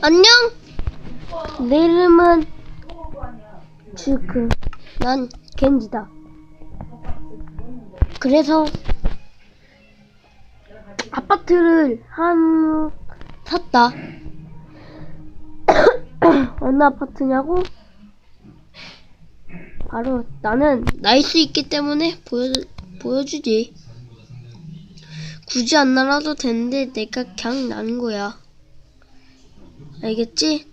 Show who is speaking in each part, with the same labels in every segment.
Speaker 1: 안녕. 내 이름은 주크. 난 겐지다. 그래서 아파트를 한 샀다. 어느 아파트냐고? 바로 나는 날 수 있기 때문에 보여 보여주지. 굳이 안 날아도 되는데 내가 그냥 나는 거야. 알겠지?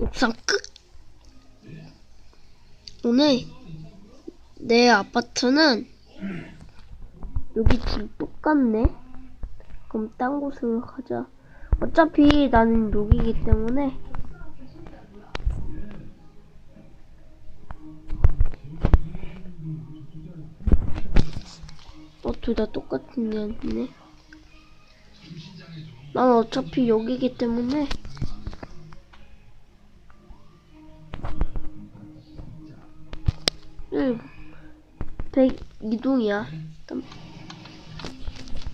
Speaker 1: 옥상 끝. 오늘 내 아파트는 여기 집 똑같네. 그럼 딴 곳으로 가자. 어차피 나는 여기기 때문에 어, 둘 다 똑같은 데네. 난 어차피 여기기 때문에 응, 102동이야.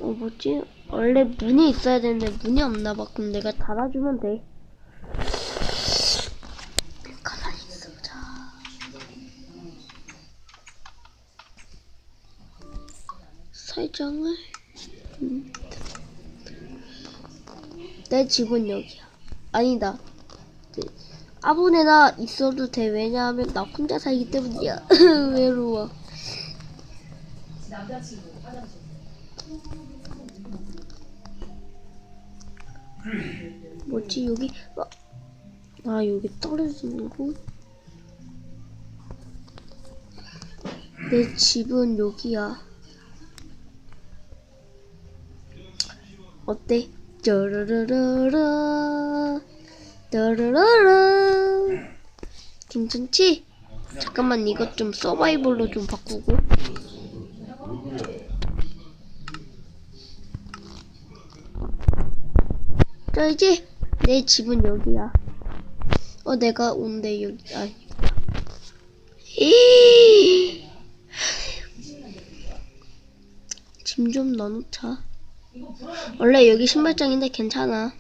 Speaker 1: 어, 뭐지? 원래 문이 있어야 되는데 문이 없나 봐. 그럼 내가 달아주면 돼. 가만히 있어보자. 설정을 음. 내 집은 여기야. 아니다. 네. 아무데나 있어도 돼. 왜냐하면 나 혼자 살기 때문이야. 외로워. 뭐지 여기? 아, 아 여기 떨어지는 곳? 내 집은 여기야. 어때? 짜르르르르 따르르르 괜찮지? 잠깐만 이것 좀 서바이벌로 좀 바꾸고. 자 이제 내 집은 여기야. 어 내가 온데 여기. 아 짐좀 넣어놓자 원래 여기 신발장인데 괜찮아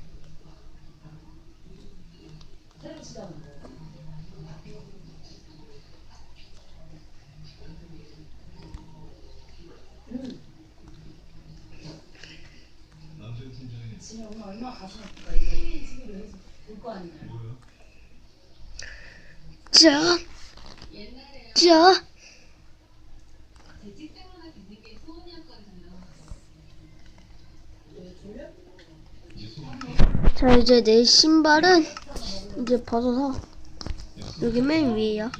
Speaker 1: 자, 자. 자, 이제 내 신발은 이제 벗어서 여기 맨 위에야.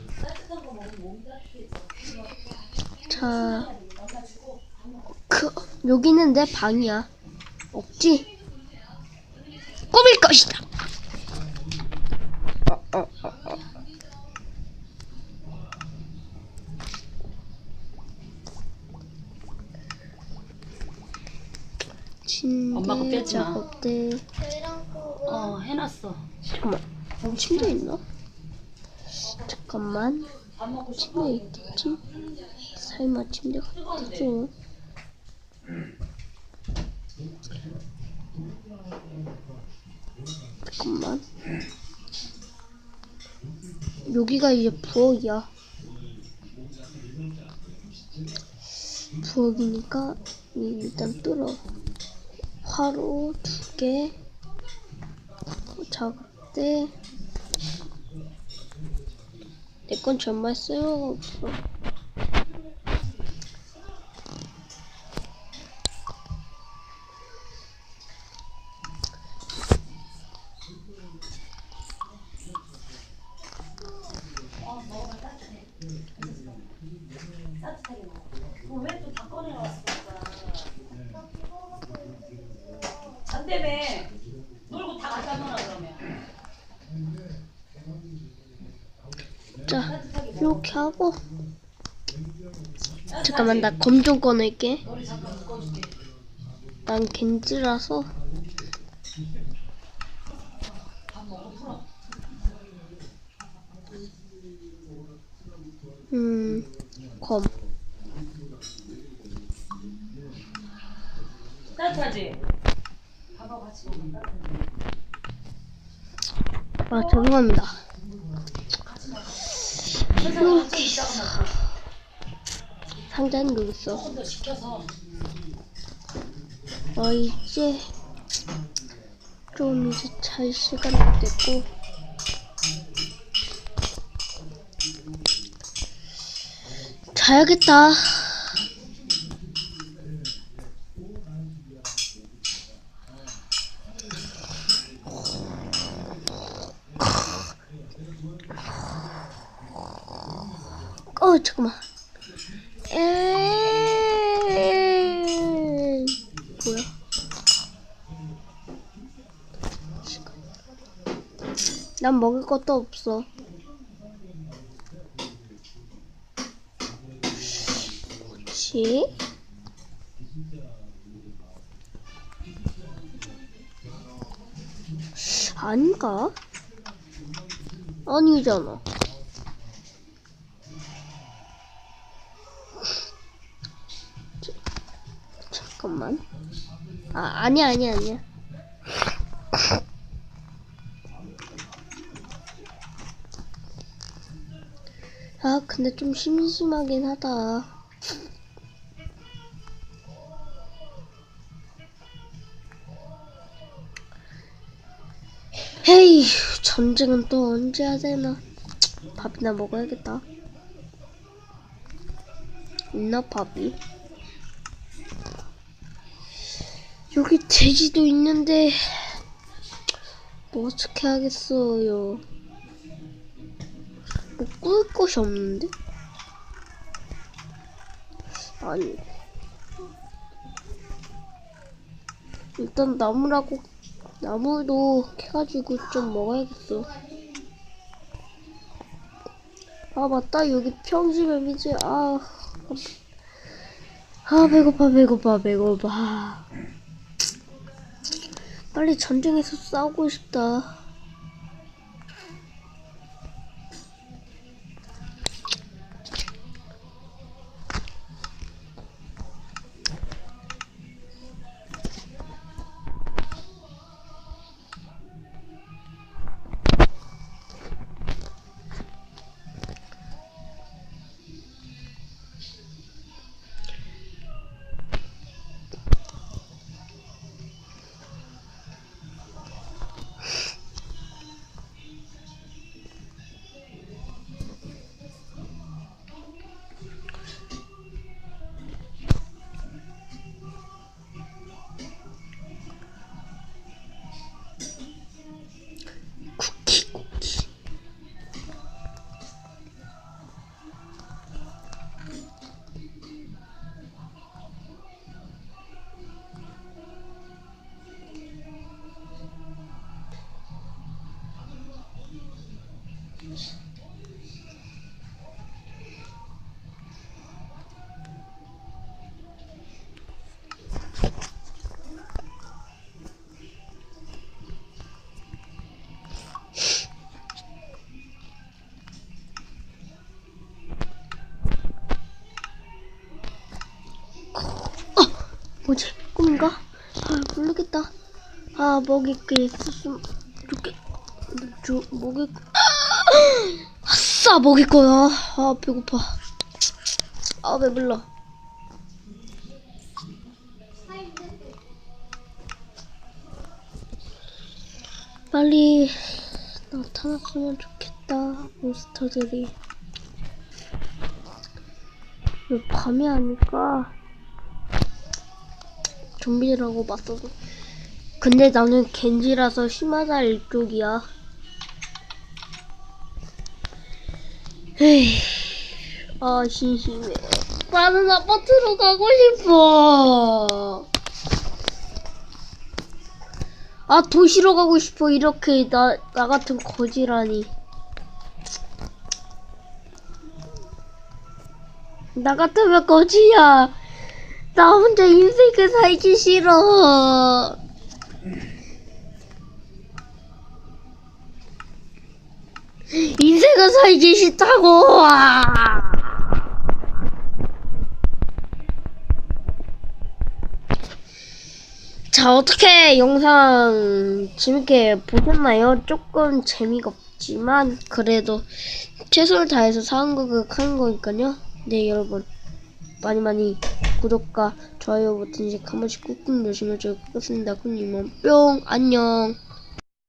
Speaker 1: 자, 그, 여기는 내 방이야. 없지? 꾸밀 것이다. 어, 어, 어, 어.
Speaker 2: 엄마 거
Speaker 1: 침대
Speaker 2: 뺐지 마.
Speaker 1: 작업대
Speaker 2: 어 해놨어.
Speaker 1: 잠깐만 여기 침대 있나? 잠깐만 침대 있겠지? 설마 침대가 있겠죠? 잠깐만 여기가 이제 부엌이야 부엌이니까 일단 뚫어 화로 두 개 작업대 내 건 정말 쓸모가 없어?
Speaker 2: 안 되네. 놀고 다 갖다 놓으라 그러면.
Speaker 1: 자 이렇게 하고 잠깐만 나 검 좀 꺼낼게. 난 겐지라서. 음, 검.
Speaker 2: 따뜻하지?
Speaker 1: 아 죄송합니다. 상자는 여기 있어. 아 이제 좀 이제 잘 시간 됐고 자야겠다. 어 잠깐만. 에이 뭐야? 난 먹을 것도 없어. 뭐지? 아닌가? 아니잖아. 잠깐만. 아, 아니야, 아니야, 아니야. 아, 근데 좀 심심하긴 하다. 헤이, 전쟁은 또 언제 해야 되나? 밥이나 먹어야겠다. 있나, 밥이? 여기 돼지도 있는데, 뭐 어떻게 하겠어요. 뭐 구울 것이 없는데? 아니. 일단 나무라고, 나무도 캐가지고 좀 먹어야겠어. 아, 맞다. 여기 평지뱀이지. 아, 아, 배고파, 배고파, 배고파. 빨리 전쟁에서 싸우고 싶다. 뭐지? 꿈인가? 아, 모르겠다. 아, 먹일 게 있었으면 좋겠... 저, 먹일... 아싸, 먹일 거야. 아, 배고파. 아, 배불러. 빨리 나타났으면 좋겠다, 몬스터들이. 왜 밤이 아닐까? 좀비들하고 맞서서. 근데 나는 겐지라서 심하다 일쪽이야. 에이, 아 심심해. 나는 아파트로 가고 싶어. 아 도시로 가고 싶어. 이렇게 나 나 같은 거지라니. 나 같으면 거지야. 나 혼자 인생을 살기 싫어. 인생을 살기 싫다고. 아. 자, 자, 어떻게 영상 재밌게 보셨나요? 조금 재미가 없지만, 그래도 최선을 다해서 상황극을 하는 거니까요. 네, 여러분. 많이 많이 구독과 좋아요 버튼 한 번씩 꾹꾹 누르시면 저희 겠습니다. 쿤님은 뿅! 안녕!